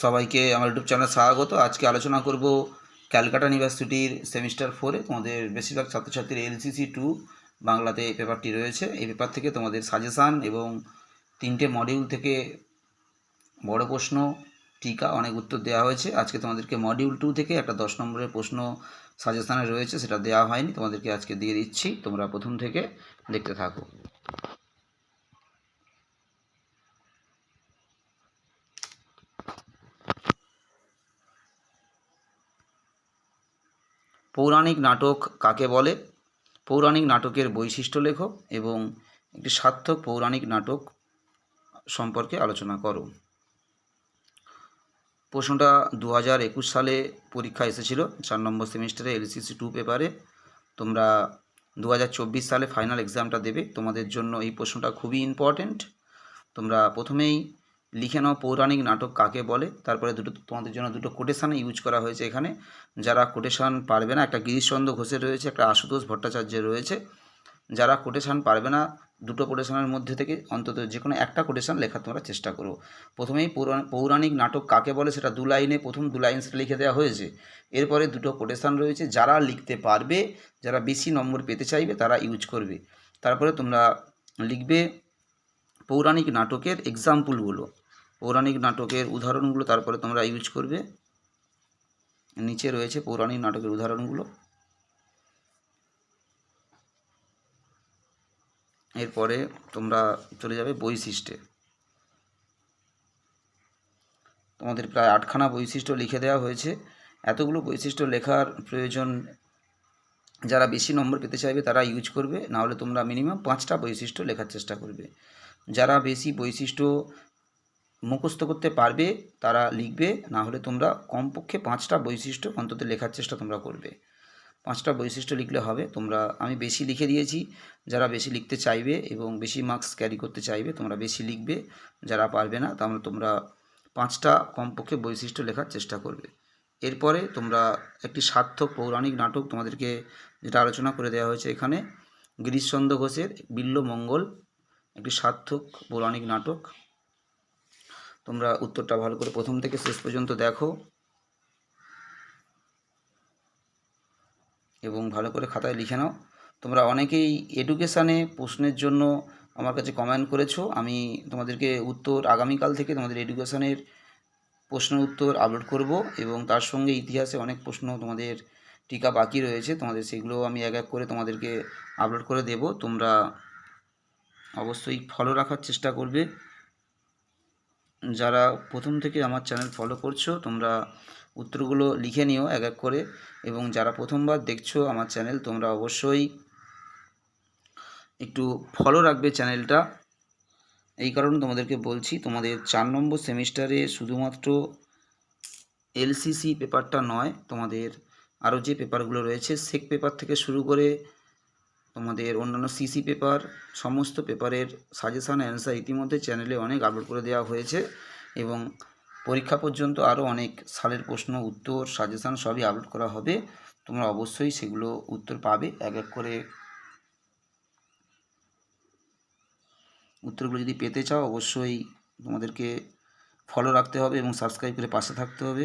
সবাইকে আমার ইউটিউব চ্যানেলে স্বাগত। আজকে আলোচনা করব ক্যালকাটা ইউনিভার্সিটির সেমিস্টার ফোরে। তোমাদের বেশিরভাগ ছাত্রছাত্রীর এলসিসি টু বাংলাতে এই পেপারটি রয়েছে। এই পেপার থেকে তোমাদের সাজেশান এবং তিনটে মডিউল থেকে বড় প্রশ্ন, টিকা, অনেক উত্তর দেওয়া হয়েছে। আজকে তোমাদেরকে মডিউল টু থেকে একটা দশ নম্বরের প্রশ্ন সাজেশানে রয়েছে, সেটা দেওয়া হয়নি। তোমাদেরকে আজকে দিয়ে দিচ্ছি। তোমরা প্রথম থেকে দেখতে থাকো। পৌরাণিক নাটক কাকে বলে? পৌরাণিক নাটকের বৈশিষ্ট্য লেখো এবং একটি সার্থক পৌরাণিক নাটক সম্পর্কে আলোচনা করো। প্রশ্নটা দু হাজার একুশ সালে পরীক্ষা এসেছিল, চার নম্বর সেমিস্টারে এলসিসি টু পেপারে। তোমরা দু হাজার চব্বিশ সালে ফাইনাল এক্সামটা দেবে। তোমাদের জন্য এই প্রশ্নটা খুবই ইম্পর্ট্যান্ট তোমরা প্রথমেই লিখে নাও পৌরাণিক নাটক কাকে বলে? তারপরে দুটো তোমাদের জন্য দুটো কোটেশান ইউজ করা হয়েছে এখানে। যারা কোটেশান পারবে না, একটা গিরিশচন্দ্র ঘোষের রয়েছে, একটা আশুতোষ ভট্টাচার্যের রয়েছে। যারা কোটেশান পারবে না, দুটো কোটেশানের মধ্যে থেকে অন্তত যে কোনো একটা কোটেশান লেখার তোমরা চেষ্টা করো। প্রথমেই পৌরা- পৌরাণিক নাটক কাকে বলে সেটা দু লাইনে, প্রথম দু লাইন সেটা লিখে দেওয়া হয়েছে। এরপরে দুটো কোটেশান রয়েছে, যারা লিখতে পারবে, যারা বেশি নম্বর পেতে চাইবে, তারা ইউজ করবে। তারপরে তোমরা লিখবে পৌরাণিক নাটকের এক্সাম্পলগুলো পৌরাণিক নাটকের উদাহরণগুলো তারপরে তোমরা ইউজ করবে। নিচে রয়েছে পৌরাণিক নাটকের উদাহরণগুলো। এরপরে তোমরা চলে যাবে বৈশিষ্ট্যে। তোমাদের প্রায় আটখানা বৈশিষ্ট্য লিখে দেওয়া হয়েছে। এতগুলো বৈশিষ্ট্য লেখার প্রয়োজন, যারা বেশি নম্বর পেতে চাইবে তারা ইউজ করবে, নাহলে তোমরা মিনিমাম পাঁচটা বৈশিষ্ট্য লেখার চেষ্টা করবে। যারা বেশি বৈশিষ্ট্য মুখস্থ করতে পারবে, তারা লিখবে না হলে তোমরা কমপক্ষে পাঁচটা বৈশিষ্ট্য অন্তত লেখার চেষ্টা তোমরা করবে। পাঁচটা বৈশিষ্ট্য লিখলে হবে, তোমরা, আমি বেশি লিখে দিয়েছি, যারা বেশি লিখতে চাইবে এবং বেশি মার্কস ক্যারি করতে চাইবে, তোমরা বেশি লিখবে, যারা পারবে না, তাহলে তোমরা পাঁচটা কমপক্ষে বৈশিষ্ট্য লেখার চেষ্টা করবে। এরপরে তোমরা একটি সার্থক পৌরাণিক নাটক তোমাদেরকে যেটা আলোচনা করে দেওয়া হয়েছে এখানে, গিরিশচন্দ্র ঘোষের বিল্লমঙ্গল, একটি সার্থক পৌরাণিক নাটক। তোমরা উত্তরটা ভালো করে প্রথম থেকে শেষ পর্যন্ত দেখো। এবং ভালো করে খাতায় লিখে নাও। তোমরা অনেকেই এডুকেশানে প্রশ্নের জন্য আমার কাছে কমেন্ট করেছ। আমি তোমাদেরকে উত্তর আগামীকাল থেকে তোমাদের এডুকেশানের প্রশ্ন উত্তর আপলোড করব এবং তার সঙ্গে ইতিহাসে অনেক প্রশ্ন তোমাদের টিকা বাকি রয়েছে। তোমাদের সেগুলো আমি এক এক করে তোমাদেরকে আপলোড করে দেব। তোমরা অবশ্যই ফলো রাখার চেষ্টা করবে। যারা প্রথম থেকে আমার চ্যানেল ফলো করছ, তোমরা উত্তরগুলো লিখে নিও এক এক করে। এবং যারা প্রথমবার দেখছ আমার চ্যানেল, তোমরা অবশ্যই একটু ফলো রাখবে চ্যানেলটা। এই কারণে তোমাদেরকে বলছি, তোমাদের চার নম্বর সেমিস্টারে শুধুমাত্র এলসিসি পেপারটা নয়, তোমাদের আরও যে পেপারগুলো রয়েছে সেক পেপার থেকে শুরু করে তোমাদের অন্যান্য সিসি পেপার সমস্ত পেপারের সাজেশান অ্যান্সার ইতিমধ্যে চ্যানেলে অনেক আপলোড করে দেওয়া হয়েছে এবং পরীক্ষা পর্যন্ত আরও অনেক সালের প্রশ্ন, উত্তর সাজেশান সবই আপলোড করা হবে। তোমরা অবশ্যই সেগুলো উত্তর পাবে। এক এক করে উত্তরগুলো যদি পেতে চাও, অবশ্যই তোমাদেরকে ফলো রাখতে হবে এবং সাবস্ক্রাইব করে পাশে থাকতে হবে।